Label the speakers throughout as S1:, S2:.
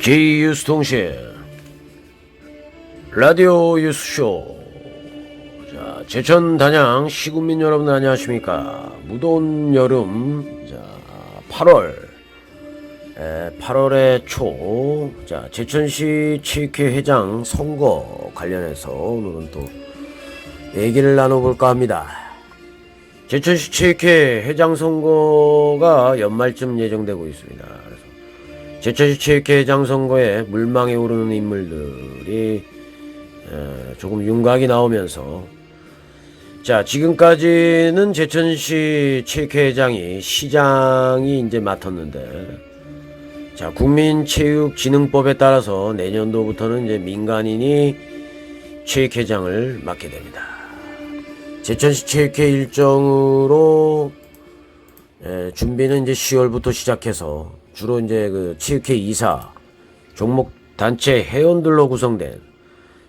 S1: G뉴스 통신. 라디오 뉴스쇼. 자, 제천 단양 시군민 여러분 안녕하십니까? 무더운 여름. 자 8월. 에, 8월의 초. 자, 제천시 체육회 회장 선거 관련해서 오늘은 또 얘기를 나눠볼까 합니다. 제천시 체육회 회장 선거가 연말쯤 예정되고 있습니다. 그래서 제천시 체육회 회장 선거에 물망에 오르는 인물들이 에, 조금 윤곽이 나오면서 자 지금까지는 제천시 체육회 회장이 시장이 이제 맡았는데 자 국민체육진흥법에 따라서 내년도부터는 이제 민간인이 체육회장을 맡게 됩니다. 제천시 체육회 일정으로 에, 준비는 이제 10월부터 시작해서 주로 이제 그 체육회 이사, 종목 단체 회원들로 구성된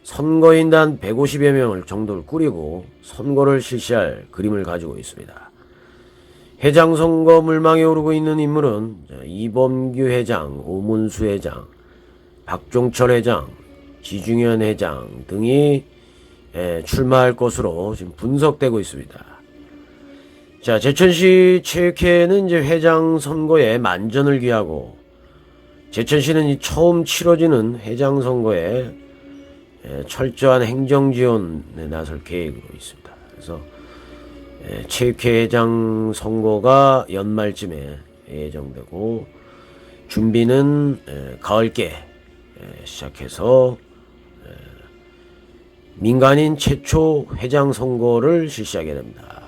S1: 선거인단 150여 명을 정도를 꾸리고 선거를 실시할 그림을 가지고 있습니다. 회장 선거 물망에 오르고 있는 인물은 자, 이범규 회장, 오문수 회장, 박종철 회장, 지중현 회장 등이 에, 출마할 것으로 지금 분석되고 있습니다. 자, 제천시 체육회는 이제 회장 선거에 만전을 기하고 제천시는 이 처음 치러지는 회장 선거에 에, 철저한 행정 지원에 나설 계획으로 있습니다. 그래서 에, 체육회 회장 선거가 연말쯤에 예정되고 준비는 에, 가을께 에, 시작해서 에, 민간인 최초 회장 선거를 실시하게 됩니다.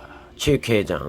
S1: ချေခေကြံ